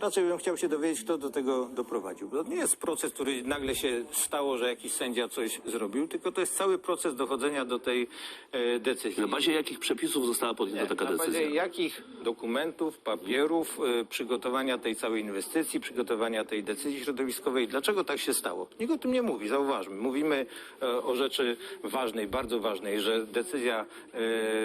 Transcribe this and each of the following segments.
Ja raczej bym chciał się dowiedzieć, kto do tego doprowadził. Bo to nie jest proces, który nagle się stało, że jakiś sędzia coś zrobił, tylko to jest cały proces dochodzenia do tej e, decyzji. Na bazie jakich przepisów została podjęta taka Na bazie decyzja? jakich dokumentów, papierów, y, przygotowania tej całej inwestycji, przygotowania tej decyzji środowiskowej, dlaczego tak się stało? Nikt o tym nie mówi, zauważmy. Mówimy e, o rzeczy ważnej, bardzo ważnej, że decyzja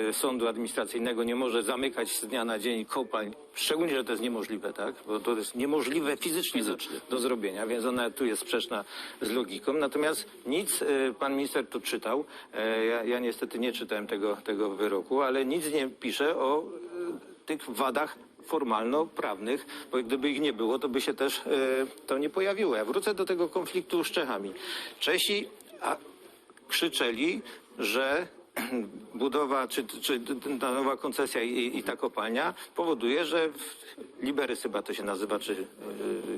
e, sądu administracyjnego nie może zamykać z dnia na dzień kopalń, szczególnie, że to jest niemożliwe, tak? Bo to jest niemożliwe fizycznie. Do, do zrobienia, więc ona tu jest sprzeczna z logiką. Natomiast nic, e, pan minister to czytał, e, ja, ja niestety nie czytałem tego, tego wyroku, ale nic nie pisze o e, tych wadach formalno-prawnych, bo gdyby ich nie było, to by się też e, to nie pojawiło. Ja wrócę do tego konfliktu z Czechami. Czesi a, krzyczeli, że budowa, czy, czy ta nowa koncesja i, i ta kopalnia powoduje, że w Liberys chyba to się nazywa, czy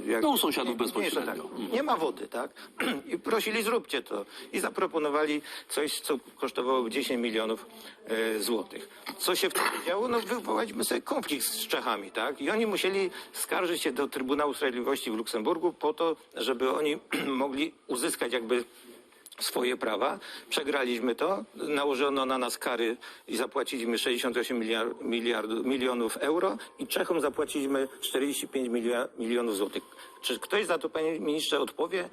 e, jak... No, u sąsiadów bezpośrednio. tak. Nie ma wody, tak? I prosili, zróbcie to. I zaproponowali coś, co kosztowało 10 milionów e, złotych. Co się wtedy działo? No wywołaliśmy sobie konflikt z Czechami, tak? I oni musieli skarżyć się do Trybunału Sprawiedliwości w Luksemburgu po to, żeby oni mogli uzyskać jakby swoje prawa. Przegraliśmy to, nałożono na nas kary i zapłaciliśmy 68 miliard, miliardów, milionów euro i Czechom zapłaciliśmy 45 milia, milionów złotych. Czy ktoś za to, panie ministrze, odpowie?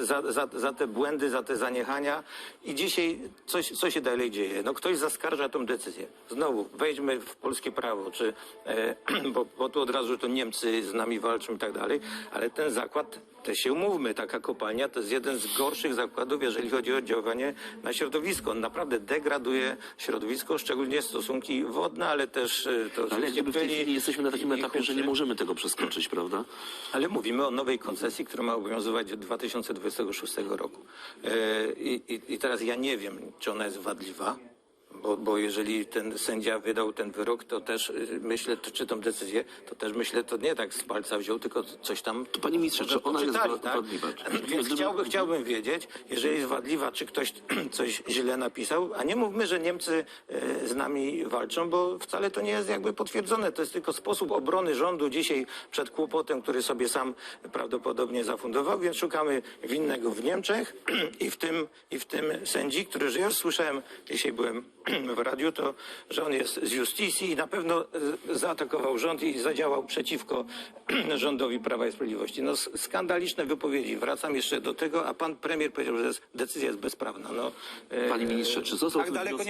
Za, za, za te błędy, za te zaniechania? I dzisiaj coś, co się dalej dzieje? No ktoś zaskarża tą decyzję. Znowu, wejdźmy w polskie prawo, czy, e, bo, bo tu od razu, to Niemcy z nami walczą i tak dalej, ale ten zakład też się umówmy, taka kopalnia to jest jeden z gorszych zakładów, jeżeli chodzi o oddziaływanie na środowisko. On naprawdę degraduje środowisko, szczególnie stosunki wodne, ale też e, to Ale jak oczywiście gdyby w tej chwili jesteśmy na takim etapie, że nie możemy tego przeskoczyć, prawda? Ale mówimy o nowej koncesji, która ma obowiązywać do 2026 roku. E, I, i, I teraz ja nie wiem, czy ona jest wadliwa. Bo, bo jeżeli ten sędzia wydał ten wyrok, to też y, myślę, to, czy tą decyzję, to też myślę, to nie tak z palca wziął, tylko coś tam. To panie ministrze, czy ona jest wa- wadliwa? Więc chciałbym, chciałbym wiedzieć, jeżeli jest wadliwa, czy ktoś coś źle napisał, a nie mówmy, że Niemcy e, z nami walczą, bo wcale to nie jest jakby potwierdzone. To jest tylko sposób obrony rządu dzisiaj przed kłopotem, który sobie sam prawdopodobnie zafundował, więc szukamy winnego w Niemczech i w tym, i w tym sędzi, który, już słyszałem, dzisiaj byłem w radiu, to, że on jest z justicji i na pewno e, zaatakował rząd i zadziałał przeciwko rządowi Prawa i Sprawiedliwości. No skandaliczne wypowiedzi. Wracam jeszcze do tego, a pan premier powiedział, że decyzja jest bezprawna. No, e, Panie ministrze, czy został tak daleko wniosek-